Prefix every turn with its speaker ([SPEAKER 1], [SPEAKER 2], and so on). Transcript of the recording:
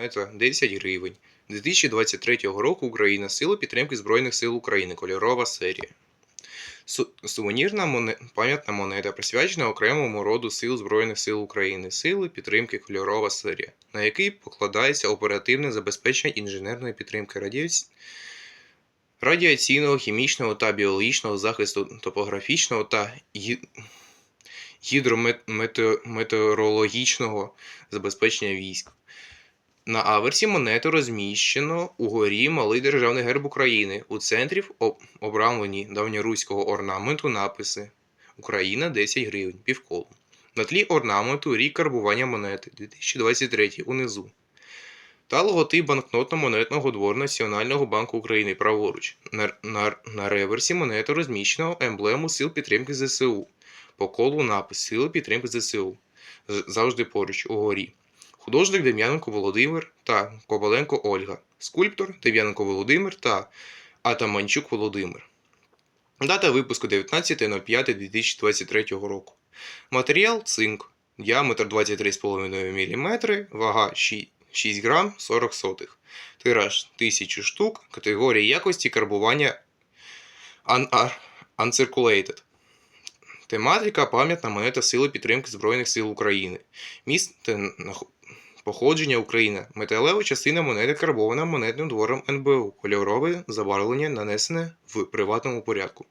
[SPEAKER 1] монета 10 гривень. 2023 року Україна. Сила підтримки Збройних сил України. Кольорова серія. Су- Сувенірна моне... пам'ятна монета, присвячена окремому роду сил Збройних сил України. Сили підтримки кольорова серія, на який покладається оперативне забезпечення інженерної підтримки радіаці... радіаційного, хімічного та біологічного захисту топографічного та гі... гідрометеорологічного забезпечення військ. На аверсі монети розміщено угорі малий державний герб України. У центрі об- обрамлені давньоруського орнаменту написи Україна 10 гривень, півколу. На тлі орнаменту рік карбування монети 2023 унизу. Та логотип банкнотно-монетного двору Національного банку України праворуч. На, на, на реверсі монети розміщено емблему сил підтримки ЗСУ. По колу напис Сили підтримки ЗСУ. Завжди поруч, угорі. Художник Дем'яненко Володимир та Коваленко Ольга. Скульптор Дем'яненко Володимир та Атаманчук Володимир. Дата випуску 19.05.2023 року. Матеріал цинк. Діаметр 23,5 мм, вага 6, 6 грам 40 сотих. Тираж 1000 штук. Категорія якості карбування un- un- Uncirculated. Тематика пам'ятна монета Сили підтримки Збройних сил України. Місце походження Україна. Металева частина монети карбована монетним двором НБУ. Кольорове забарвлення нанесене в приватному порядку.